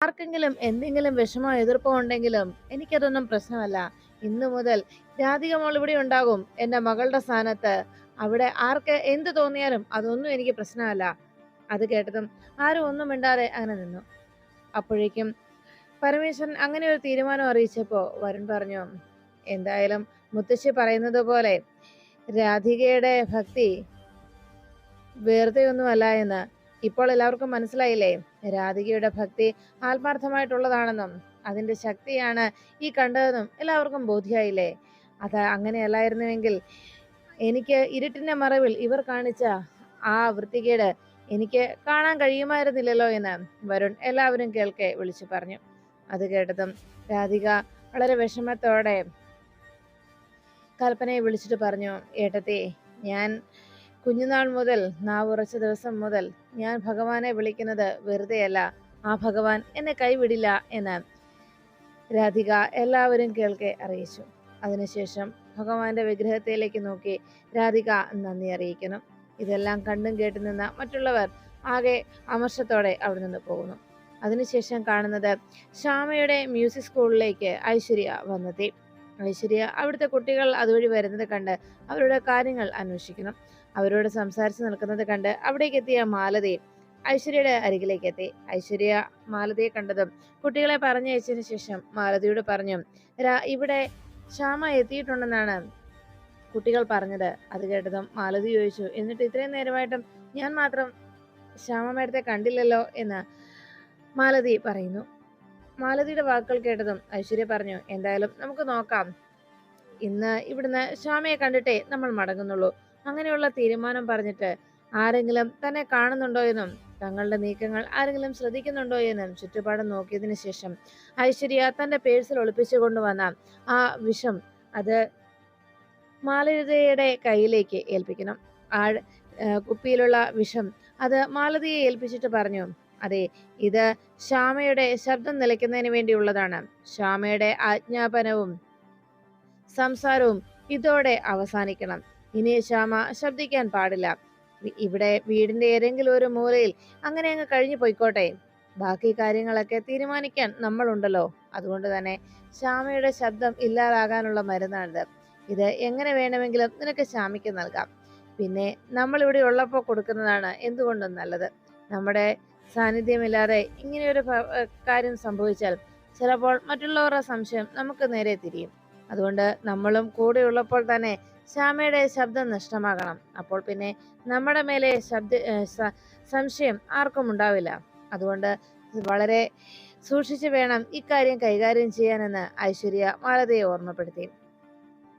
ആർക്കെങ്കിലും എന്തെങ്കിലും വിഷമോ എതിർപ്പോ ഉണ്ടെങ്കിലും എനിക്കതൊന്നും പ്രശ്നമല്ല. ഇന്നു മുതൽ രാധിക മോൾ ഇവിടെ ഉണ്ടാകും. എന്റെ മകളുടെ സ്ഥാനത്ത്. അവിടെ ആർക്ക് എന്ത് തോന്നിയാലും അതൊന്നും എനിക്ക് പ്രശ്നമല്ല. അത് കേട്ടതും ആരും ഒന്നും മിണ്ടാതെ അങ്ങനെ നിന്നു. അപ്പോഴേക്കും പരമേശ്വരൻ അങ്ങനെ ഒരു തീരുമാനം അറിയിച്ചപ്പോൾ വരുൺ പറഞ്ഞു എന്തായാലും മുത്തശ്ശി പറയുന്നത് പോലെ രാധികയുടെ ഭക്തി വെറുതെ ഒന്നുമല്ല എന്ന് ഇപ്പോൾ എല്ലാവർക്കും മനസ്സിലായില്ലേ? രാധികയുടെ ഭക്തി ആത്മാർത്ഥമായിട്ടുള്ളതാണെന്നും അതിന്റെ ശക്തിയാണ് ഈ കണ്ടതെന്നും എല്ലാവർക്കും ബോധ്യായില്ലേ? അത് അങ്ങനെയല്ലായിരുന്നുവെങ്കിൽ എനിക്ക് ഇരുട്ടിന്റെ മറവിൽ ഇവർ കാണിച്ച ആ വൃത്തികേട് എനിക്ക് കാണാൻ കഴിയുമായിരുന്നില്ലല്ലോ എന്ന് വരുൺ എല്ലാവരും കേൾക്കെ വിളിച്ചു പറഞ്ഞു. അത് കേട്ടതും രാധിക വളരെ വിഷമത്തോടെ കൽപ്പനയെ വിളിച്ചിട്ട് പറഞ്ഞു ഏട്ടത്തി ഞാൻ കുഞ്ഞുനാൾ മുതൽ നാവുറച്ച ദിവസം മുതൽ ഞാൻ ഭഗവാനെ വിളിക്കുന്നത് വെറുതെയല്ല. ആ ഭഗവാൻ എന്നെ കൈവിടില്ല എന്ന് രാധിക എല്ലാവരും കേൾക്കെ അറിയിച്ചു. അതിനുശേഷം ഭഗവാന്റെ വിഗ്രഹത്തിലേക്ക് നോക്കി രാധിക നന്ദി അറിയിക്കണം. ഇതെല്ലാം കണ്ടും കേട്ടു നിന്ന മറ്റുള്ളവർ ആകെ അമർഷത്തോടെ അവിടെ നിന്ന് പോകുന്നു. അതിനുശേഷം കാണുന്നത് ശ്യാമയുടെ മ്യൂസിക് സ്കൂളിലേക്ക് ഐശ്വര്യ വന്നെത്തി. ഐശ്വര്യ അവിടുത്തെ കുട്ടികൾ അതുവഴി വരുന്നത് കണ്ട് അവരുടെ കാര്യങ്ങൾ അന്വേഷിക്കണം. അവരോട് സംസാരിച്ചു നിൽക്കുന്നത് കണ്ട് അവിടേക്ക് എത്തിയ മാലതി ഐശ്വര്യയുടെ അരികിലേക്ക് എത്തി ഐശ്വര്യ മാലതിയെ കണ്ടതും കുട്ടികളെ പറഞ്ഞയച്ചതിന് ശേഷം മാലതിയോട് പറഞ്ഞു "രാ, ഇവിടെ ശ്യാമ എത്തിയിട്ടുണ്ടെന്നാണ് കുട്ടികൾ പറഞ്ഞത്. അത് കേട്ടതും മാലതി ചോദിച്ചു എന്നിട്ട് ഇത്രയും നേരമായിട്ടും ഞാൻ മാത്രം ശ്യാമ മേഡത്തെ കണ്ടില്ലല്ലോ? എന്ന് മാലതി പറയുന്നു. മാലതിയുടെ വാക്കുകൾ കേട്ടതും ഐശ്വര്യ പറഞ്ഞു എന്തായാലും നമുക്ക് നോക്കാം. ഇന്ന് ഇവിടുന്ന് ശ്യാമയെ കണ്ടിട്ടേ നമ്മൾ മടങ്ങുന്നുള്ളൂ. അങ്ങനെയുള്ള തീരുമാനം പറഞ്ഞിട്ട് ആരെങ്കിലും തന്നെ കാണുന്നുണ്ടോ എന്നും തങ്ങളുടെ നീക്കങ്ങൾ ആരെങ്കിലും ശ്രദ്ധിക്കുന്നുണ്ടോ എന്നും ചുറ്റുപാടും നോക്കിയതിനു ശേഷം ഐശ്വര്യ തന്റെ പേഴ്സിൽ ഒളിപ്പിച്ചു കൊണ്ടുവന്ന ആ വിഷം അത് മാലതിയുടെ കയ്യിലേക്ക് ഏൽപ്പിക്കണം. ആ കുപ്പിയിലുള്ള വിഷം അത് മാലതിയെ ഏൽപ്പിച്ചിട്ട് പറഞ്ഞു അതെ ഇത് ശ്യാമയുടെ ശബ്ദം നിലയ്ക്കുന്നതിന് വേണ്ടിയുള്ളതാണ്. ശ്യാമയുടെ ആജ്ഞാപനവും സംസാരവും ഇതോടെ അവസാനിക്കണം. ഇനി ശ്യാമ ശബ്ദിക്കാൻ പാടില്ല. ഇവിടെ വീടിന്റെ ഏതെങ്കിലും ഒരു മൂലയിൽ അങ്ങനെ അങ്ങ് കഴിഞ്ഞു പോയിക്കോട്ടെ. ബാക്കി കാര്യങ്ങളൊക്കെ തീരുമാനിക്കാൻ നമ്മളുണ്ടല്ലോ. അതുകൊണ്ട് തന്നെ ശ്യാമയുടെ ശബ്ദം ഇല്ലാതാകാനുള്ള മരുന്നാണിത്. ഇത് എങ്ങനെ വേണമെങ്കിലും നിനക്ക് ശ്യാമയ്ക്ക് നൽകാം. പിന്നെ നമ്മൾ ഇവിടെ ഉള്ളപ്പോൾ കൊടുക്കുന്നതാണ് എന്തുകൊണ്ടും നല്ലത്. നമ്മുടെ സാന്നിധ്യമില്ലാതെ ഇങ്ങനെയൊരു കാര്യം സംഭവിച്ചാൽ ചിലപ്പോൾ മറ്റുള്ളവരുടെ സംശയം നമുക്ക് നേരെ തിരിയും. അതുകൊണ്ട് നമ്മളും കൂടെ ഉള്ളപ്പോൾ തന്നെ ശ്യാമയുടെ ശബ്ദം നഷ്ടമാകണം. അപ്പോൾ പിന്നെ നമ്മുടെ മേലെ ശബ്ദ സംശയം ആർക്കും ഉണ്ടാവില്ല. അതുകൊണ്ട് വളരെ സൂക്ഷിച്ചു വേണം ഇക്കാര്യം കൈകാര്യം ചെയ്യാനെന്ന് ഐശ്വര്യ മാലതിയെ ഓർമ്മപ്പെടുത്തി.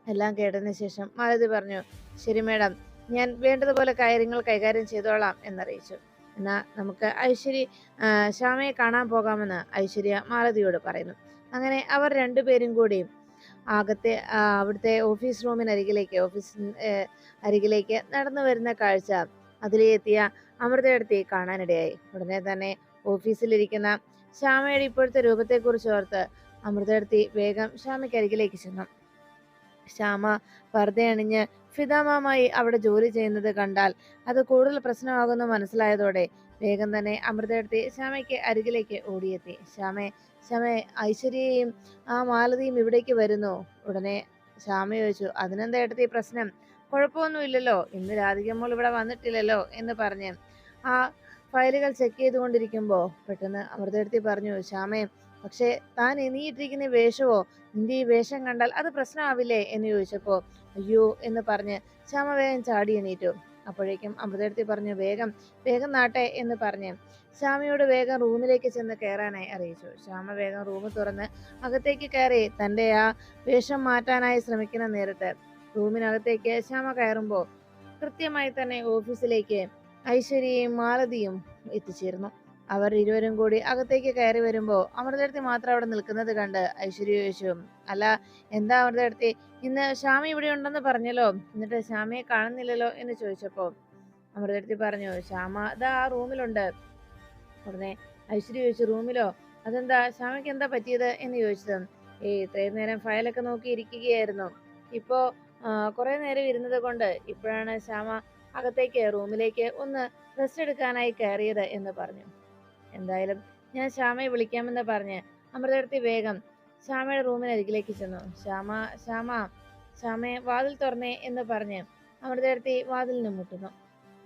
എല്ലാം കേട്ടതിന് ശേഷം മാലതി പറഞ്ഞു ശരി മേഡം ഞാൻ വേണ്ടതുപോലെ കാര്യങ്ങൾ കൈകാര്യം ചെയ്തോളാം എന്നറിയിച്ചു. എന്നാ നമുക്ക് ഐശ്വര്യ ശ്യാമയെ കാണാൻ പോകാമെന്ന് ഐശ്വര്യ മാലതിയോട് പറയുന്നു. അങ്ങനെ അവർ രണ്ടുപേരും കൂടി അകത്തെ ആ, അവിടുത്തെ ഓഫീസ് റൂമിനരികിലേക്ക് ഓഫീസ് അരികിലേക്ക് നടന്നു വരുന്ന കാഴ്ച അതിലെത്തിയ അമൃതയടുത്ത് കാണാനിടയായി. ഉടനെ തന്നെ ഓഫീസിലിരിക്കുന്ന ശ്യാമയുടെ ഇപ്പോഴത്തെ രൂപത്തെക്കുറിച്ച് ഓർത്ത് അമൃതയെടുത്തി വേഗം ശ്യാമയ്ക്ക് അരികിലേക്ക് ചെന്നു. ശ്യാമ പർദ്ദയണിഞ്ഞ് ഫിതാമമായി അവിടെ ജോലി ചെയ്യുന്നത് കണ്ടാൽ അത് കൂടുതൽ പ്രശ്നമാകുമെന്ന് മനസ്സിലായതോടെ വേഗം തന്നെ അമൃതയെടുത്തി ശ്യാമയ്ക്ക് അരികിലേക്ക് ഓടിയെത്തി. ശ്യാമെ ശ്യാമെ ഐശ്വര്യയും ആ മാലതിയും ഇവിടേക്ക് വരുന്നു. ഉടനെ ശ്യാമ ചോദിച്ചു അതിനെന്താ എടുത്തി പ്രശ്നം? കുഴപ്പമൊന്നുമില്ലല്ലോ. ഇന്ന് രാധികമ്മോൾ ഇവിടെ വന്നിട്ടില്ലല്ലോ എന്ന് പറഞ്ഞ് ആ ഫയലുകൾ ചെക്ക് ചെയ്തുകൊണ്ടിരിക്കുമ്പോൾ പെട്ടെന്ന് അമൃതയെടുത്തി പറഞ്ഞു ശ്യാമേ പക്ഷേ താൻ നീ വേഷമോ? നിന്റെ ഈ വേഷം കണ്ടാൽ അത് പ്രശ്നമാവില്ലേ? എന്ന് ചോദിച്ചപ്പോൾ അയ്യോ എന്ന് പറഞ്ഞ് ശ്യാമ വേഗം ചാടി എണീറ്റു. അപ്പോഴേക്കും അമൃതയെടുത്തി പറഞ്ഞു വേഗം വേഗം നാട്ടെ എന്ന് പറഞ്ഞ്. ശ്യാമയോട് വേഗം റൂമിലേക്ക് ചെന്ന് കയറാനായി അറിയിച്ചു. ശ്യാമ വേഗം റൂം തുറന്ന് അകത്തേക്ക് കയറി തന്റെ ആ വേഷം മാറ്റാനായി ശ്രമിക്കുന്ന നേരത്ത് റൂമിനകത്തേക്ക് ശ്യാമ കയറുമ്പോൾ കൃത്യമായി തന്നെ ഓഫീസിലേക്ക് ഐശ്വര്യയും മാലതിയും എത്തിച്ചേർന്നു. അവർ ഇരുവരും കൂടി അകത്തേക്ക് കയറി വരുമ്പോൾ അമൃതടുത്തി മാത്രം അവിടെ നിൽക്കുന്നത് കണ്ട് ഐശ്വര്യ ചോദിച്ചു അല്ല എന്താ അമൃതടുത്തി? ഇന്ന് ശ്യാമി ഇവിടെ ഉണ്ടെന്ന് പറഞ്ഞല്ലോ എന്നിട്ട് ശ്യാമിയെ കാണുന്നില്ലല്ലോ എന്ന് ചോദിച്ചപ്പോൾ അമൃതടുത്തി പറഞ്ഞു ശ്യാമ അതാ ആ റൂമിലുണ്ട്. ഉടനെ ഐശ്വര്യ ചോദിച്ചു റൂമിലോ? അതെന്താ? ശ്യാമയ്ക്ക് എന്താ പറ്റിയത്? എന്ന് ചോദിച്ചത് ഏ ഇത്രയും നേരം ഫയലൊക്കെ നോക്കി ഇരിക്കുകയായിരുന്നു. ഇപ്പോ കുറേ നേരം ഇരുന്നത് കൊണ്ട് ഇപ്പോഴാണ് ശ്യാമ അകത്തേക്ക് റൂമിലേക്ക് ഒന്ന് റെസ്റ്റ് എടുക്കാനായി കയറിയത് എന്ന് പറഞ്ഞു. എന്തായാലും ഞാൻ ശ്യാമയെ വിളിക്കാമെന്ന് പറഞ്ഞ്. അമൃതയെടുത്തി വേഗം ശ്യാമയുടെ റൂമിനരികിലേക്ക് ചെന്നു. ശ്യാമ ശ്യാമ ശ്യാമയെ വാതിൽ തുറന്നേ എന്ന് പറഞ്ഞ് അമൃതയെടുത്തി വാതിലിന് മുട്ടുന്നു.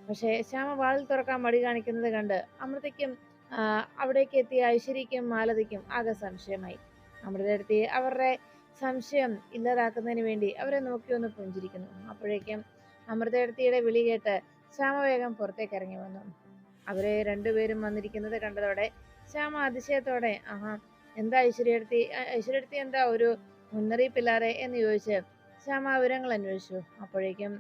പക്ഷേ ശ്യാമ വാതിൽ തുറക്കാൻ മടി കാണിക്കുന്നത് കണ്ട് അമൃതയ്ക്കും അവിടേക്ക് എത്തിയ ഐശ്വര്യയ്ക്കും മാലതിക്കും ആകെ സംശയമായി. അമൃതയെടുത്തി അവരുടെ സംശയം ഇല്ലാതാക്കുന്നതിന് വേണ്ടി അവരെ നോക്കി ഒന്ന് പുഞ്ചിരിക്കുന്നു. അപ്പോഴേക്കും അമൃതയെടുത്തിയുടെ വിളി കേട്ട് ശ്യാമ വേഗം പുറത്തേക്ക് ഇറങ്ങി വന്നു. അവരെ രണ്ടുപേരും വന്നിരിക്കുന്നത് കണ്ടതോടെ ശ്യാമ അതിശയത്തോടെ ആഹാ എന്താ ഐശ്വര്യടുത്തി? ഐശ്വര്യടുത്തി എന്താ ഒരു മുന്നറിയിപ്പില്ലാതെ? എന്ന് ചോദിച്ച് ശ്യാമ വിവരങ്ങൾ അന്വേഷിച്ചു. അപ്പോഴേക്കും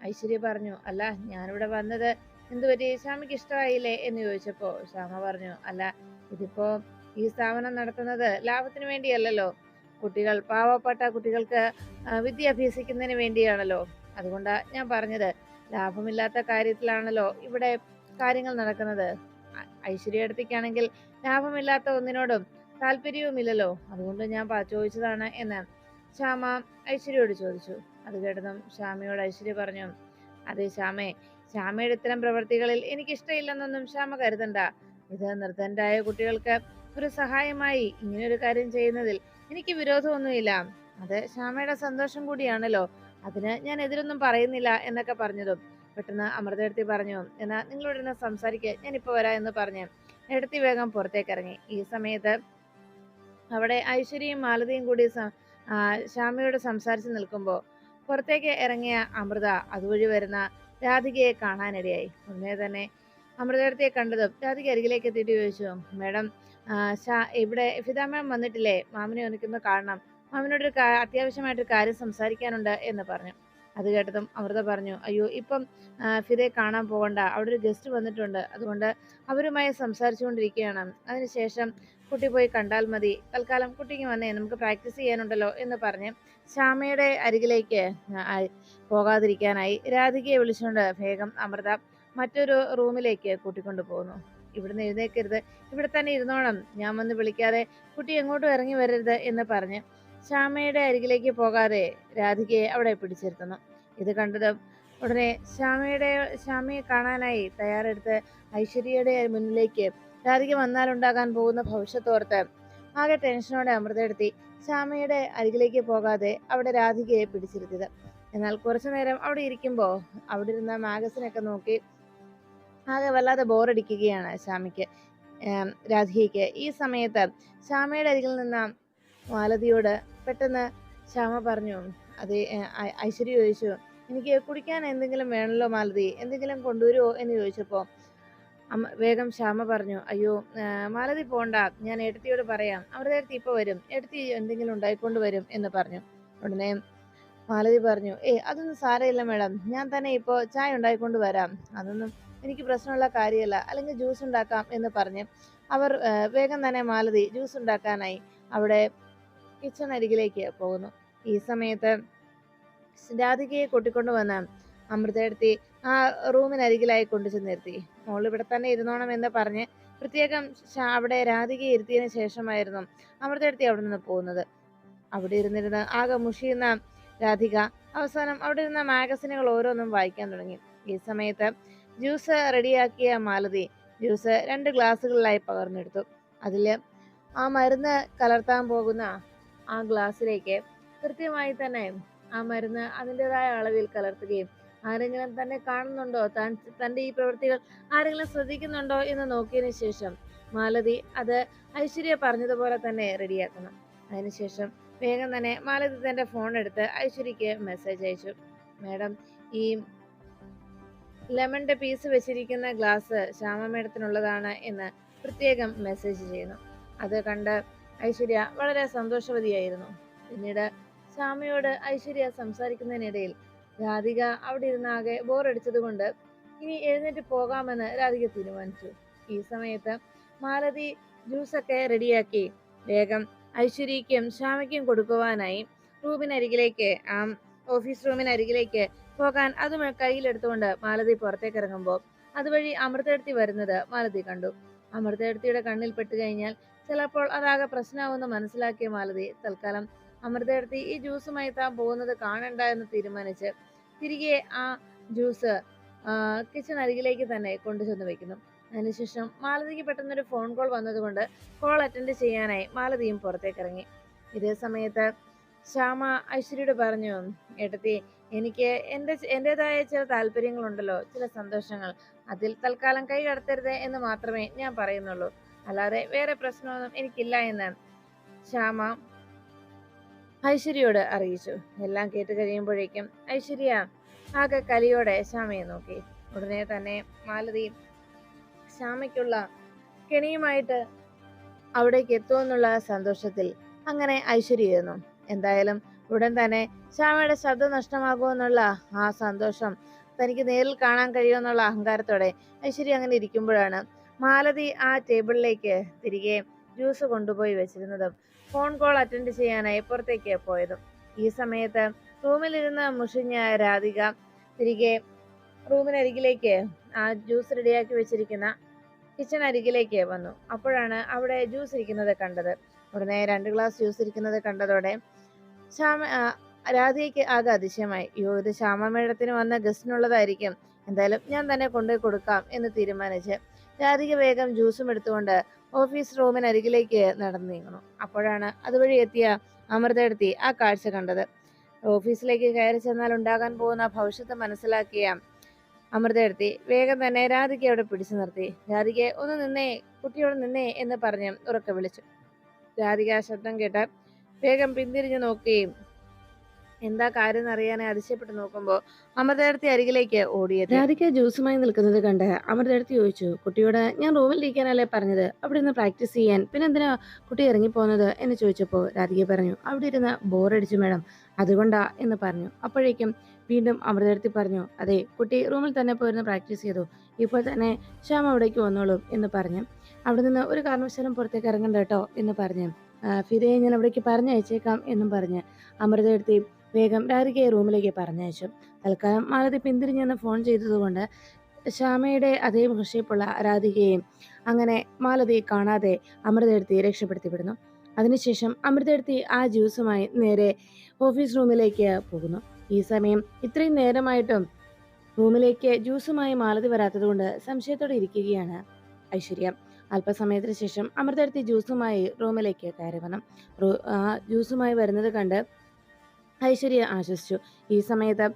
ഐശ്വര്യ പറഞ്ഞു അല്ല ഞാനിവിടെ വന്നത് എന്തുപറ്റി? ശ്യാമയ്ക്ക് ഇഷ്ടമായില്ലേ? എന്ന് ചോദിച്ചപ്പോൾ ശ്യാമ പറഞ്ഞു അല്ല ഇതിപ്പോ ഈ സ്ഥാപനം നടത്തുന്നത് ലാഭത്തിന് വേണ്ടിയല്ലല്ലോ. കുട്ടികൾ പാവപ്പെട്ട കുട്ടികൾക്ക് വിദ്യ അഭ്യസിക്കുന്നതിന് വേണ്ടിയാണല്ലോ. അതുകൊണ്ടാണ് ഞാൻ പറഞ്ഞത് ലാഭമില്ലാത്ത കാര്യത്തിലാണല്ലോ ഇവിടെ കാര്യങ്ങൾ നടക്കുന്നത്. ഐശ്വര്യ അടുത്തേക്കാണെങ്കിൽ ലാഭമില്ലാത്ത ഒന്നിനോടും താല്പര്യവുമില്ലല്ലോ. അതുകൊണ്ട് ഞാൻ ചോദിച്ചതാണ് എന്ന്. ശ്യാമ ഐശ്വര്യയോട് ചോദിച്ചു. അത് കേട്ടതും ശ്യാമയോട് ഐശ്വര്യ പറഞ്ഞു അതെ ശ്യാമേ ശ്യാമയുടെ ഇത്തരം പ്രവൃത്തികളിൽ എനിക്ക് ഇഷ്ടമില്ലെന്നൊന്നും ശ്യാമ കരുതണ്ട. ഇത് നിർദ്ധനരായ കുട്ടികൾക്ക് ഒരു സഹായമായി ഇങ്ങനൊരു കാര്യം ചെയ്യുന്നതിൽ എനിക്ക് വിരോധമൊന്നുമില്ല. അത് ശ്യാമയുടെ സന്തോഷം കൂടിയാണല്ലോ. അതിന് ഞാൻ എതിരൊന്നും പറയുന്നില്ല എന്നൊക്കെ പറഞ്ഞതും പെട്ടെന്ന് അമൃതയെടുത്തി പറഞ്ഞു എന്നാ നിങ്ങളോട് ഇരുന്ന് സംസാരിക്കുക ഇപ്പൊ വരാം എന്ന് പറഞ്ഞ് എടുത്തി വേഗം പുറത്തേക്ക് ഇറങ്ങി. ഈ സമയത്ത് അവിടെ ഐശ്വര്യയും മാലതിയും കൂടി ശ്യാമയോട് സംസാരിച്ച് നിൽക്കുമ്പോൾ പുറത്തേക്ക് ഇറങ്ങിയ അമൃത അതുവഴി വരുന്ന രാധികയെ കാണാനിടയായി. ഉടനെ തന്നെ അമൃതയർത്തിയെ കണ്ടതും രാധിക അരികിലേക്ക് എത്തിയിട്ട് ചോദിച്ചു മേഡം ഷാ- ഇവിടെ ഫിദ മാം വന്നിട്ടില്ലേ? മാമിനെ ഒന്നിക്കൊന്ന് കാണണം. മാമിനോടൊരു അത്യാവശ്യമായിട്ടൊരു കാര്യം സംസാരിക്കാനുണ്ട് എന്ന് പറഞ്ഞു. അത് കേട്ടതും അമൃത പറഞ്ഞു അയ്യോ ഇപ്പം ഫിദയെ കാണാൻ പോകണ്ട അവിടെ ഒരു ഗസ്റ്റ് വന്നിട്ടുണ്ട്. അതുകൊണ്ട് അവരുമായി സംസാരിച്ചുകൊണ്ടിരിക്കുകയാണ്. അതിനുശേഷം കുട്ടി പോയി കണ്ടാൽ മതി. തൽക്കാലം കുട്ടിക്ക് വന്നേ നമുക്ക് പ്രാക്ടീസ് ചെയ്യാനുണ്ടല്ലോ എന്ന് പറഞ്ഞ് ശ്യാമയുടെ അരികിലേക്ക് പോകാതിരിക്കാനായി രാധികയെ വിളിച്ചുകൊണ്ട് വേഗം അമൃത മറ്റൊരു റൂമിലേക്ക് കൂട്ടിക്കൊണ്ടു പോകുന്നു. ഇവിടുന്ന് എഴുന്നേക്കരുത്. ഇവിടെ തന്നെ ഇരുന്നോണം. ഞാൻ വന്ന് വിളിക്കാതെ കുട്ടി എങ്ങോട്ടും ഇറങ്ങി വരരുത് എന്ന് പറഞ്ഞ് ശ്യാമയുടെ അരികിലേക്ക് പോകാതെ രാധികയെ അവിടെ പിടിച്ചിരുത്തുന്നു. ഇത് കണ്ടത് ഉടനെ ശ്യാമയുടെ ശ്യാമയെ കാണാനായി തയ്യാറെടുത്ത് ഐശ്വര്യയുടെ മുന്നിലേക്ക് രാധിക വന്നാലുണ്ടാകാൻ പോകുന്ന ഭവിഷ്യത്തോർത്ത് ആകെ ടെൻഷനോടെ അമൃതയെടുത്തി ശ്യാമയുടെ അരികിലേക്ക് പോകാതെ അവിടെ രാധികയെ പിടിച്ചിരുത്തിയത്. എന്നാൽ കുറച്ചു നേരം അവിടെ ഇരിക്കുമ്പോൾ അവിടെ ഇരുന്ന മാഗസിനൊക്കെ നോക്കി ആകെ വല്ലാതെ ബോറടിക്കുകയാണ് ശ്യാമയ്ക്ക് ഏം, രാധികയ്ക്ക്. ഈ സമയത്ത് ശ്യാമയുടെ അരികിൽ നിന്ന മാലതിയോട് പെട്ടെന്ന് ശ്യാമ പറഞ്ഞു അത് ഐശ്വര്യ ചോദിച്ചു എനിക്ക് കുടിക്കാൻ എന്തെങ്കിലും വേണമല്ലോ മാലതി എന്തെങ്കിലും കൊണ്ടുവരുമോ എന്ന് ചോദിച്ചപ്പോൾ അമ്മ വേഗം ശ്യാമ പറഞ്ഞു അയ്യോ മാലതി പോണ്ട ഞാൻ എടുത്തിയോട് പറയാം അവരുടെ അടുത്ത് ഇപ്പോൾ വരും എടുത്തി എന്തെങ്കിലും ഉണ്ടായിക്കൊണ്ട് വരും എന്ന് പറഞ്ഞു. ഉടനെ മാലതി പറഞ്ഞു ഏ അതൊന്നും സാരമില്ല മേഡം ഞാൻ തന്നെ ഇപ്പോൾ ചായ ഉണ്ടായിക്കൊണ്ട് വരാം അതൊന്നും എനിക്ക് പ്രശ്നമുള്ള കാര്യമല്ല അല്ലെങ്കിൽ ജ്യൂസ് ഉണ്ടാക്കാം എന്ന് പറഞ്ഞ് അവർ വേഗം തന്നെ മാലതി ജ്യൂസ് ഉണ്ടാക്കാനായി. അവിടെ കിച്ചൺ അരികിലേക്ക് പോകുന്നു. ഈ സമയത്ത് രാധികയെ കൂട്ടിക്കൊണ്ടു വന്ന അമൃതയെടുത്തി ആ റൂമിനരികിലായി കൊണ്ടു നിർത്തി മോൾ ഇവിടെ തന്നെ ഇരുന്നോണം എന്ന് പറഞ്ഞ് പ്രത്യേകം അവിടെ രാധികയെ ഇരുത്തിയതിനു ശേഷമായിരുന്നു അമൃതയെടുത്തി അവിടെ നിന്ന് പോകുന്നത്. അവിടെ ഇരുന്നിരുന്ന് ആകെ മുഷിയുന്ന രാധിക അവസാനം അവിടെ ഇരുന്ന മാഗസിനുകൾ ഓരോന്നും വായിക്കാൻ തുടങ്ങി. ഈ സമയത്ത് ജ്യൂസ് റെഡിയാക്കിയ മാലതി ജ്യൂസ് രണ്ട് ഗ്ലാസ്സുകളിലായി പകർന്നെടുത്തു. അതിൽ ആ മരുന്ന് കലർത്താൻ പോകുന്ന ആ ഗ്ലാസ്സിലേക്ക് കൃത്യമായി തന്നെ ആ മരുന്ന് അതിന്റെതായ അളവിൽ കലർത്തുകയും ആരെങ്കിലും തന്നെ കാണുന്നുണ്ടോ? താൻ തന്റെ ഈ പ്രവൃത്തികൾ ആരെങ്കിലും ശ്രദ്ധിക്കുന്നുണ്ടോ എന്ന് നോക്കിയതിന് ശേഷം മാലതി അത് ഐശ്വര്യ പറഞ്ഞതുപോലെ തന്നെ റെഡിയാക്കണം. അതിനുശേഷം വേഗം തന്നെ മാലതി തന്റെ ഫോൺ എടുത്ത് ഐശ്വര്യക്ക് മെസ്സേജ് അയച്ചു. മാഡം ഈ ലെമണിന്റെ പീസ് വെച്ചിരിക്കുന്ന ഗ്ലാസ് ശ്യാമ മേഡത്തിനുള്ളതാണ് എന്ന് പ്രത്യേകം മെസ്സേജ് ചെയ്യുന്നു. അത് കണ്ട് ഐശ്വര്യ വളരെ സന്തോഷവതിയായിരുന്നു. പിന്നീട് ശ്യാമയോട് ഐശ്വര്യ സംസാരിക്കുന്നതിനിടയിൽ രാധിക അവിടെ ഇരുന്നാകെ ബോറടിച്ചതുകൊണ്ട് ഇനി എഴുന്നേറ്റ് പോകാമെന്ന് രാധിക തീരുമാനിച്ചു. ഈ സമയത്ത് മാലതി ജ്യൂസൊക്കെ റെഡിയാക്കി വേഗം ഐശ്വര്യയ്ക്കും ശ്യാമയ്ക്കും കൊടുക്കുവാനായി റൂമിനരികിലേക്ക് ആ ഓഫീസ് റൂമിനരികിലേക്ക് പോകാൻ അതും കയ്യിലെടുത്തുകൊണ്ട് മാലതി പുറത്തേക്ക് ഇറങ്ങുമ്പോൾ അതുവഴി അമൃതയെടുത്തി വരുന്നത് മാലതി കണ്ടു. അമൃതയെടുത്തിയുടെ കണ്ണിൽ പെട്ടു കഴിഞ്ഞാൽ ചിലപ്പോൾ അതാകെ പ്രശ്നമാവുമെന്ന് മനസ്സിലാക്കിയ മാലതി തൽക്കാലം അമൃതയെടുത്തി ഈ ജ്യൂസുമായി താൻ പോകുന്നത് കാണണ്ട എന്ന് തീരുമാനിച്ച് തിരികെ ആ ജ്യൂസ് കിച്ചൺ അരികിലേക്ക് തന്നെ കൊണ്ടുചെന്ന് വെക്കുന്നു അതിനുശേഷം മാലതിക്ക് പെട്ടെന്നൊരു ഫോൺ കോൾ വന്നതുകൊണ്ട് കോൾ അറ്റൻഡ് ചെയ്യാനായി മാലതിയും പുറത്തേക്ക് ഇറങ്ങി ഇതേ സമയത്ത് ശ്യാമ ഐശ്വര്യയോട് പറഞ്ഞു ഏട്ടത്തി എനിക്ക് എന്റെ എന്റെതായ ചില താല്പര്യങ്ങളുണ്ടല്ലോ ചില സന്തോഷങ്ങൾ. അതിൽ തൽക്കാലം കൈ കടത്തരുത് എന്ന് മാത്രമേ ഞാൻ പറയുന്നുള്ളൂ. അല്ലാതെ വേറെ പ്രശ്നമൊന്നും എനിക്കില്ല എന്ന് ശ്യാമ ഐശ്വര്യയോട് അറിയിച്ചു. എല്ലാം കേട്ട് കഴിയുമ്പോഴേക്കും ഐശ്വര്യ ആകെ കലിയോടെ ശ്യാമയെ നോക്കി. ഉടനെ തന്നെ മാലതി ശ്യാമയ്ക്കുള്ള കെണിയുമായിട്ട് അവിടേക്ക് എത്തുമെന്നുള്ള സന്തോഷത്തിൽ അങ്ങനെ ഐശ്വര്യ ഇരുന്നു. എന്തായാലും ഉടൻ തന്നെ ശ്യാമയുടെ ശബ്ദം നഷ്ടമാകുമെന്നുള്ള ആ സന്തോഷം തനിക്ക് നേരിൽ കാണാൻ കഴിയുമെന്നുള്ള അഹങ്കാരത്തോടെ ഐശ്വര്യ അങ്ങനെ ഇരിക്കുമ്പോഴാണ് മാലതി ആ ടേബിളിലേക്ക് തിരികെ ജ്യൂസ് കൊണ്ടുപോയി വെച്ചിരുന്നതും ഫോൺ കോൾ അറ്റൻഡ് ചെയ്യാനായി പുറത്തേക്ക് പോയതും. ഈ സമയത്ത് റൂമിലിരുന്ന് മുഷിഞ്ഞ രാധിക തിരികെ റൂമിനരികിലേക്ക് ആ ജ്യൂസ് റെഡിയാക്കി വെച്ചിരിക്കുന്ന കിച്ചൺ അരികിലേക്ക് വന്നു. അപ്പോഴാണ് അവിടെ ജ്യൂസ് ഇരിക്കുന്നത് കണ്ടത്. ഉടനെ രണ്ട് ഗ്ലാസ് ജ്യൂസ് ഇരിക്കുന്നത് കണ്ടതോടെ ശ്യാമ ആ, രാധികയ്ക്ക് ആകെ അതിശയമായി. യോ ഇത് ശ്യാമ മേഡത്തിന് വന്ന ഗസ്റ്റിനുള്ളതായിരിക്കും എന്തായാലും ഞാൻ തന്നെ കൊണ്ടുപോയി കൊടുക്കാം എന്ന് തീരുമാനിച്ച് രാധിക വേഗം ജ്യൂസും എടുത്തുകൊണ്ട് ഓഫീസ് റൂമിനരികിലേക്ക് നടന്നു നീങ്ങുന്നു അപ്പോഴാണ് അതുവഴി എത്തിയ അമൃതയെടുത്തി ആ കാഴ്ച കണ്ടത്. ഓഫീസിലേക്ക് കയറി ചെന്നാൽ ഉണ്ടാകാൻ പോകുന്ന ഭവിഷ്യത്ത് മനസ്സിലാക്കിയ അമൃതയെടുത്തി വേഗം തന്നെ രാധിക അവിടെ പിടിച്ചു നിർത്തി. രാധിക ഒന്ന് നിന്നേ കുട്ടിയോട് നിന്നേ എന്ന് പറഞ്ഞ് ഉറക്കെ വിളിച്ചു. രാധിക ശബ്ദം കേട്ട് വേഗം പിന്തിരിഞ്ഞു നോക്കുകയും എന്താ കാര്യം അറിയാനായി അതിശയപ്പെട്ട് നോക്കുമ്പോൾ അമൃതയെടുത്തി അരികിലേക്ക് ഓടിയത്. രാധിക ജ്യൂസുമായി നിൽക്കുന്നത് കണ്ട് അമൃതയെടുത്തി ചോദിച്ചു കുട്ടിയോട് ഞാൻ റൂമിൽ ഇരിക്കാനല്ലേ പറഞ്ഞത്? അവിടെ ഇരുന്ന് പ്രാക്ടീസ് ചെയ്യാൻ. പിന്നെ എന്തിനാ കുട്ടി ഇറങ്ങിപ്പോകുന്നത് എന്ന് ചോദിച്ചപ്പോൾ രാധിക പറഞ്ഞു അവിടെ ഇരുന്ന് ബോറടിച്ചു മേഡം. അതുകൊണ്ടാ എന്ന് പറഞ്ഞു. അപ്പോഴേക്കും വീണ്ടും അമൃതയെടുത്തി പറഞ്ഞു അതെ കുട്ടി റൂമിൽ തന്നെ പോയിരുന്ന് പ്രാക്ടീസ് ചെയ്തു. ഇപ്പോൾ തന്നെ ശ്യാം അവിടേക്ക് വന്നോളൂ എന്ന് പറഞ്ഞു. അവിടെ നിന്ന് ഒരു കാരണവശാലും പുറത്തേക്ക് ഇറങ്ങണ്ട കേട്ടോ എന്ന് പറഞ്ഞു. "ആ, ഫിദയെ ഞാൻ അവിടേക്ക് പറഞ്ഞയച്ചേക്കാം എന്നും പറഞ്ഞ്. അമൃതയെടുത്തി വേഗം രാധികയെ റൂമിലേക്ക് പറഞ്ഞയച്ചു. തൽക്കാലം മാലതി പിന്തിരിഞ്ഞെന്ന് ഫോൺ ചെയ്തതുകൊണ്ട് ശ്യാമയുടെ അതേ മുഖഷേപ്പുള്ള രാധികയെയും അങ്ങനെ മാലതി കാണാതെ അമൃതയെടുത്തി രക്ഷപ്പെടുത്തി വിടുന്നു അതിനുശേഷം അമൃതയെടുത്തി ആ ജ്യൂസുമായി നേരെ ഓഫീസ് റൂമിലേക്ക് പോകുന്നു. ഈ സമയം ഇത്രയും നേരമായിട്ടും റൂമിലേക്ക് ജ്യൂസുമായി മാലതി വരാത്തതുകൊണ്ട് സംശയത്തോടെ ഇരിക്കുകയാണ് ഐശ്വര്യ. അല്പസമയത്തിന് ശേഷം അമൃതയെടുത്തി ജ്യൂസുമായി റൂമിലേക്ക് കയറി വന്നു. ആ ജ്യൂസുമായി വരുന്നത് കണ്ട് ഐശ്വര്യ ആശ്വസിച്ചു ഈ സമയത്ത്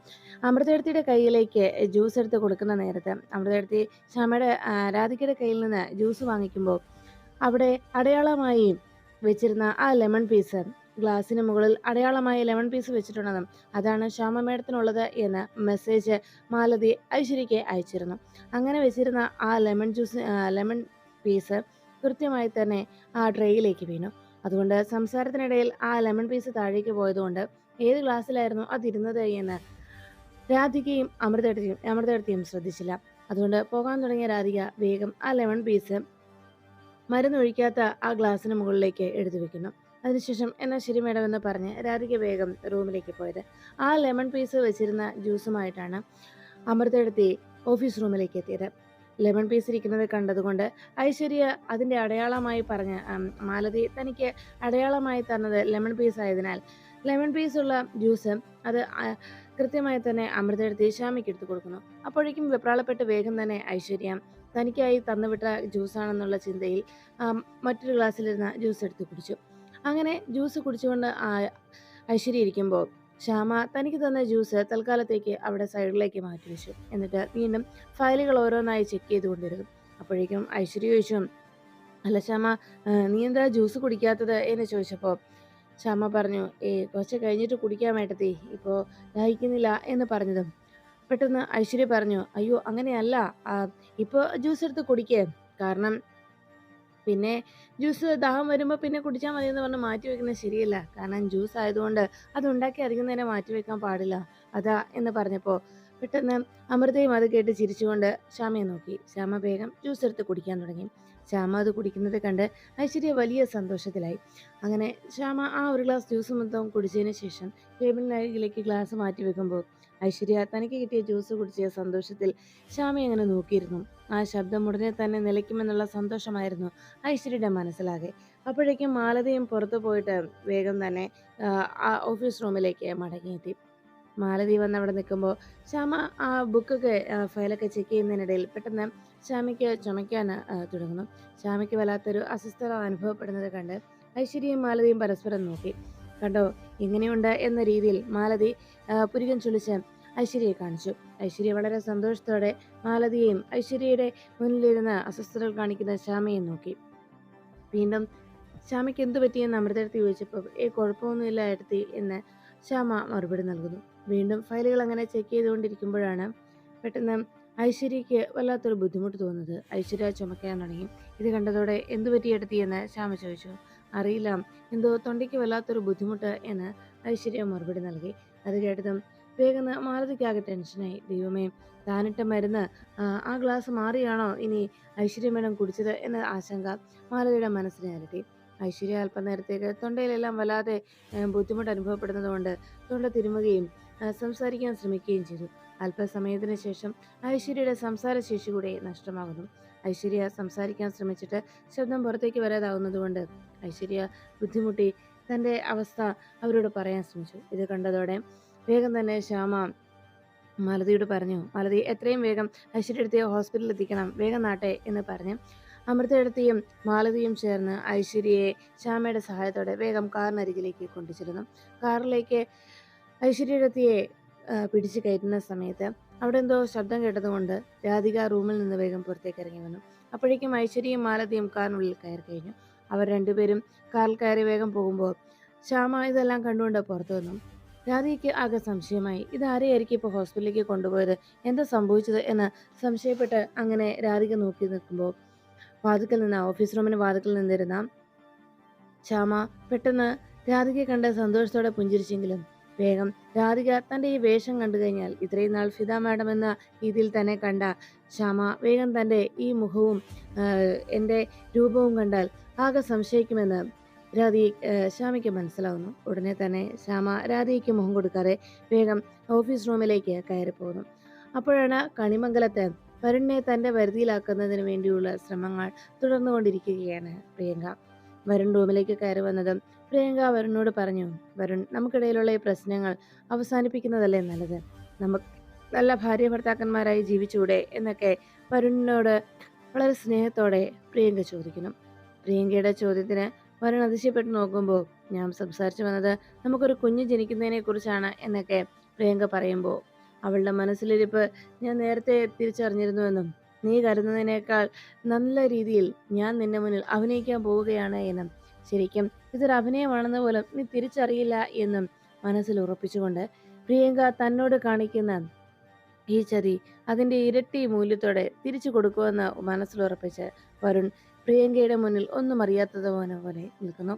അമൃതയെടുത്തിയുടെ കയ്യിലേക്ക് ജ്യൂസ് എടുത്ത് കൊടുക്കുന്ന നേരത്ത് അമൃതയെടുത്തി ശ്യാമയുടെ രാധികയുടെ കയ്യിൽ നിന്ന് ജ്യൂസ് വാങ്ങിക്കുമ്പോൾ അവിടെ അടയാളമായി വെച്ചിരുന്ന ആ ലെമൺ പീസ് ഗ്ലാസിന് മുകളിൽ അടയാളമായി ലെമൺ പീസ് വെച്ചിട്ടുണ്ടെന്നും അതാണ് ശ്യാമ മേഡത്തിനുള്ളത് എന്ന് മെസ്സേജ് മാലതി ഐശ്വര്യയ്ക്ക് അയച്ചിരുന്നു. അങ്ങനെ വെച്ചിരുന്ന ആ ലെമൺ ജ്യൂസ് ലെമൺ പീസ് കൃത്യമായി തന്നെ ആ ട്രേയിലേക്ക് വീണു. അതുകൊണ്ട് സംസാരത്തിനിടയിൽ ആ ലെമൺ പീസ് താഴേക്ക് പോയതുകൊണ്ട് ഏത് ഗ്ലാസ്സിലായിരുന്നു അതിരുന്നത് എന്ന് രാധികയും അമൃതയും അമൃതയും ശ്രദ്ധിച്ചില്ല. അതുകൊണ്ട് പോകാൻ തുടങ്ങിയ രാധിക വേഗം ആ ലെമൺ പീസ് മരുന്നൊഴിക്കാത്ത ആ ഗ്ലാസ്സിന് മുകളിലേക്ക് എടുത്തു വെക്കുന്നു. അതിനുശേഷം എന്നാൽ ശരി മേഡം എന്ന് പറഞ്ഞ് രാധിക വേഗം റൂമിലേക്ക് പോയത്. ആ ലെമൺ പീസ് വെച്ചിരുന്ന ജ്യൂസുമായിട്ടാണ് അമൃതയെടുത്തി ഓഫീസ് റൂമിലേക്ക് എത്തിയത്. ലെമൺ പീസ് ഇരിക്കുന്നത് കണ്ടതുകൊണ്ട് ഐശ്വര്യ അതിന്റെ അടയാളമായി പറഞ്ഞ മാലതി തനിക്ക് അടയാളമായി തന്നത് ലെമൺ പീസ് ആയതിനാൽ ലെമൺ പീസ് ഉള്ള ജ്യൂസ് അത് കൃത്യമായി തന്നെ അമൃതയെടുത്ത് ശ്യാമയ്ക്ക് എടുത്തു കൊടുക്കുന്നു. അപ്പോഴേക്കും വെപ്രാളപ്പെട്ട് വേഗം തന്നെ ഐശ്വര്യ തനിക്കായി തന്നുവിട്ട ജ്യൂസാണെന്നുള്ള ചിന്തയിൽ മറ്റൊരു ഗ്ലാസ്സിലിരുന്ന ജ്യൂസ് എടുത്ത് കുടിച്ചു. അങ്ങനെ ജ്യൂസ് കുടിച്ചുകൊണ്ട് ഐശ്വര്യ ഇരിക്കുമ്പോൾ ശ്യാമ തനിക്ക് തന്ന ജ്യൂസ് തൽക്കാലത്തേക്ക് അവിടെ സൈഡിലേക്ക് മാറ്റി വെച്ചു. എന്നിട്ട് വീണ്ടും ഫയലുകൾ ഓരോന്നായി ചെക്ക് ചെയ്തുകൊണ്ടിരുന്നു. അപ്പോഴേക്കും ഐശ്വര്യ ചോദിച്ചു അല്ല ശ്യാമ നീ എന്താ ജ്യൂസ് കുടിക്കാത്തത്? എന്ന് ചോദിച്ചപ്പോൾ ശ്യാമ പറഞ്ഞു ഏ കുറച്ച് കഴിഞ്ഞിട്ട് കുടിക്കാൻ വേണ്ടത്തേ ഇപ്പോൾ ദാഹിക്കുന്നില്ല എന്ന് പറഞ്ഞതും. പെട്ടെന്ന് ഐശ്വര്യ പറഞ്ഞു അയ്യോ അങ്ങനെയല്ല. ഇപ്പോൾ ജ്യൂസ് എടുത്ത് കുടിക്കേ. കാരണം പിന്നെ ജ്യൂസ് ദാഹം വരുമ്പോൾ പിന്നെ കുടിച്ചാൽ മതി എന്ന് പറഞ്ഞ് മാറ്റി വെക്കുന്നത് ശരിയല്ല. കാരണം ജ്യൂസ് ആയതുകൊണ്ട് അത് ഉണ്ടാക്കി അരിക്കുന്നതിനെ മാറ്റി വെക്കാൻ പാടില്ല. അതാ എന്ന് പറഞ്ഞപ്പോൾ പെട്ടെന്ന് അമൃതയും അത് കേട്ട് ചിരിച്ചുകൊണ്ട് ശ്യാമയെ നോക്കി. ശ്യാമ വേഗം ജ്യൂസ് എടുത്ത് കുടിക്കാൻ തുടങ്ങി. ശ്യാമ അത് കുടിക്കുന്നത് കണ്ട് ഐശ്വര്യ വലിയ സന്തോഷത്തിലായി. അങ്ങനെ ശ്യാമ ആ ഒരു ഗ്ലാസ് ജ്യൂസ് മൊത്തം കുടിച്ചതിന് ശേഷം ടേബിളിനരികിലേക്ക് ഗ്ലാസ് മാറ്റി വെക്കുമ്പോൾ ഐശ്വര്യ തനിക്ക് കിട്ടിയ ജ്യൂസ് കുടിച്ച സന്തോഷത്തിൽ ശ്യാമ അങ്ങനെ നോക്കിയിരുന്നു. ആ ശബ്ദം ഉടനെ തന്നെ നിലയ്ക്കുമെന്നുള്ള സന്തോഷമായിരുന്നു ഐശ്വര്യയുടെ മനസ്സിലാകെ. അപ്പോഴേക്കും മാലതയും പുറത്തു പോയിട്ട് വേഗം തന്നെ ഓഫീസ് റൂമിലേക്ക് മടങ്ങിയെത്തി. മാലതി വന്ന് അവിടെ നിൽക്കുമ്പോൾ ശ്യാമ ആ ബുക്കൊക്കെ ഫയലൊക്കെ ചെക്ക് ചെയ്യുന്നതിനിടയിൽ പെട്ടെന്ന് ശ്യാമയ്ക്ക് ചുമയ്ക്കാൻ തുടങ്ങുന്നു. ശ്യാമയ്ക്ക് വല്ലാത്തൊരു അസ്വസ്ഥത അനുഭവപ്പെടുന്നത് കണ്ട് ഐശ്വര്യയും മാലതിയും പരസ്പരം നോക്കി. കണ്ടോ ഇങ്ങനെയുണ്ട് എന്ന രീതിയിൽ മാലതി പുരികം ചുളിച്ച് ഐശ്വര്യയെ കാണിച്ചു. ഐശ്വര്യ വളരെ സന്തോഷത്തോടെ മാലതിയെയും ഐശ്വര്യയുടെ മുന്നിലിരുന്ന് അസ്വസ്ഥതകൾ കാണിക്കുന്ന ശ്യാമയെ നോക്കി. വീണ്ടും ശ്യാമയ്ക്ക് എന്തു പറ്റിയെന്ന് അമൃതടുത്ത് ചോദിച്ചപ്പോൾ ഏ കുഴപ്പമൊന്നുമില്ല എടുത്തി എന്ന് ശ്യാമ മറുപടി നൽകുന്നു. വീണ്ടും ഫയലുകൾ അങ്ങനെ ചെക്ക് ചെയ്തുകൊണ്ടിരിക്കുമ്പോഴാണ് പെട്ടെന്ന് ഐശ്വര്യയ്ക്ക് വല്ലാത്തൊരു ബുദ്ധിമുട്ട് തോന്നുന്നത്. ഐശ്വര്യ ചുമക്കാൻ തുടങ്ങി. ഇത് കണ്ടതോടെ എന്തു പറ്റി എന്ന് ശ്യാമ ചോദിച്ചു. അറിയില്ല. എന്തോ തൊണ്ടയ്ക്ക് വല്ലാത്തൊരു ബുദ്ധിമുട്ട് എന്ന് ഐശ്വര്യ മറുപടി നൽകി. അത് കേട്ടതും വേഗം മാലതിക്കാകെ ടെൻഷനായി. ദൈവമേ താനിട്ട മരുന്ന് ആ, ഗ്ലാസ് മാറിയാണോ ഇനി ഐശ്വര്യ മേഡം കുടിച്ചത്? എന്ന ആശങ്ക മാലതിയുടെ മനസ്സിനെ അലട്ടി. ഐശ്വര്യ അല്പനേരത്തേക്ക് തൊണ്ടയിലെല്ലാം വല്ലാതെ ബുദ്ധിമുട്ട് അനുഭവപ്പെടുന്നതുകൊണ്ട് തൊണ്ട തിരുമുകയും സംസാരിക്കാൻ ശ്രമിക്കുകയും ചെയ്തു. അല്പസമയത്തിന് ശേഷം ഐശ്വര്യയുടെ സംസാരശേഷി കൂടെ നഷ്ടമാകുന്നു. ഐശ്വര്യ സംസാരിക്കാൻ ശ്രമിച്ചിട്ട് ശബ്ദം പുറത്തേക്ക് വരാതാവുന്നതുകൊണ്ട് ഐശ്വര്യ ബുദ്ധിമുട്ടി തന്റെ അവസ്ഥ അവരോട് പറയാൻ ശ്രമിച്ചു. ഇത് കണ്ടതോടെ വേഗം തന്നെ ശ്യാമ മാലതിയോട് പറഞ്ഞു മാലതി എത്രയും വേഗം ഐശ്വര്യടുത്തെ ഹോസ്പിറ്റലിൽ എത്തിക്കണം വേഗം നാട്ടെ എന്ന് പറഞ്ഞ് അമൃതയെടുത്തിയും മാലതിയും ചേർന്ന് ഐശ്വര്യയെ ശ്യാമയുടെ സഹായത്തോടെ വേഗം കാറിനരികിലേക്ക് കൊണ്ടുചെല്ലുന്നു. കാറിലേക്ക് ഐശ്വര്യടുത്തിയെ പിടിച്ചു കയറ്റുന്ന സമയത്ത് അവിടെ എന്തോ ശബ്ദം കേട്ടതുകൊണ്ട് രാധിക റൂമിൽ നിന്ന് വേഗം പുറത്തേക്ക് ഇറങ്ങി വന്നു. അപ്പോഴേക്കും ഐശ്വര്യയും മാലതിയും കാറിനുള്ളിൽ കയറി കഴിഞ്ഞു. അവർ രണ്ടുപേരും കാറിൽ കയറി വേഗം പോകുമ്പോൾ ശ്യാമ ഇതെല്ലാം കണ്ടുകൊണ്ട് പുറത്തു വന്നു. രാധിക്ക് ആകെ സംശയമായി ഇതാരെയായിരിക്കും ഇപ്പോൾ ഹോസ്പിറ്റലിലേക്ക് കൊണ്ടുപോയത്? എന്താ സംഭവിച്ചത്? എന്ന് സംശയപ്പെട്ട് അങ്ങനെ രാധിക നോക്കി നിൽക്കുമ്പോൾ വാതിക്കൽ നിന്ന് ഓഫീസ് റൂമിന് വാതിക്കൽ നിന്നിരുന്ന ശ്യാമ പെട്ടെന്ന് രാധിക കണ്ട് സന്തോഷത്തോടെ പുഞ്ചിരിച്ചെങ്കിലും വേഗം രാധിക തന്റെ ഈ വേഷം കണ്ടു കഴിഞ്ഞാൽ ഇത്രയും നാൾ ഫിദ മാഡം എന്ന രീതിയിൽ തന്നെ കണ്ട ശ്യാമ വേഗം തന്റെ ഈ മുഖവും എന്റെ രൂപവും കണ്ടാൽ ആകെ സംശയിക്കുമെന്ന് രാധി ശ്യാമയ്ക്ക് മനസ്സിലാവുന്നു. ഉടനെ തന്നെ ശ്യാമ രാധികയ്ക്ക് മുഖം കൊടുക്കാതെ വേഗം ഓഫീസ് റൂമിലേക്ക് കയറി പോകുന്നു അപ്പോഴാണ് കണിമംഗലത്തെ വരുണിനെ തന്റെ വരുതിയിലാക്കുന്നതിന് വേണ്ടിയുള്ള ശ്രമങ്ങൾ തുടർന്നുകൊണ്ടിരിക്കുകയാണ് പ്രിയങ്ക. വരുൺ റൂമിലേക്ക് കയറി വന്നതും പ്രിയങ്ക വരുണിനോട് പറഞ്ഞു വരുൺ നമുക്കിടയിലുള്ള ഈ പ്രശ്നങ്ങൾ അവസാനിപ്പിക്കുന്നതല്ലേ നല്ലത്? നമുക്ക് നല്ല ഭാര്യ ഭർത്താക്കന്മാരായി ജീവിച്ചൂടെ? എന്നൊക്കെ വരുണിനോട് വളരെ സ്നേഹത്തോടെ പ്രിയങ്ക ചോദിക്കുന്നു. പ്രിയങ്കയുടെ ചോദ്യത്തിന് വരുൺ അതിശയപ്പെട്ട് നോക്കുമ്പോൾ ഞാൻ സംസാരിച്ചു വന്നത് നമുക്കൊരു കുഞ്ഞ് ജനിക്കുന്നതിനെ കുറിച്ചാണ് എന്നൊക്കെ പ്രിയങ്ക പറയുമ്പോൾ അവളുടെ മനസ്സിലിരിപ്പ് ഞാൻ നേരത്തെ തിരിച്ചറിഞ്ഞിരുന്നുവെന്നും നീ കരുതുന്നതിനേക്കാൾ നല്ല രീതിയിൽ ഞാൻ നിന്റെ മുന്നിൽ അഭിനയിക്കാൻ പോവുകയാണ് എന്നും ശരിക്കും ഇതൊരു അഭിനയമാണെന്ന് പോലും നീ തിരിച്ചറിയില്ല എന്നും മനസ്സിൽ ഉറപ്പിച്ചുകൊണ്ട് പ്രിയങ്ക തന്നോട് കാണിക്കുന്ന ഈ ചതി അതിന്റെ ഇരട്ടി മൂല്യത്തോടെ തിരിച്ചു കൊടുക്കുമെന്ന് മനസ്സിലുറപ്പിച്ച് വരുൺ പ്രിയങ്കയുടെ മുന്നിൽ ഒന്നും അറിയാത്തതുപോലെ പോലെ നിൽക്കുന്നു.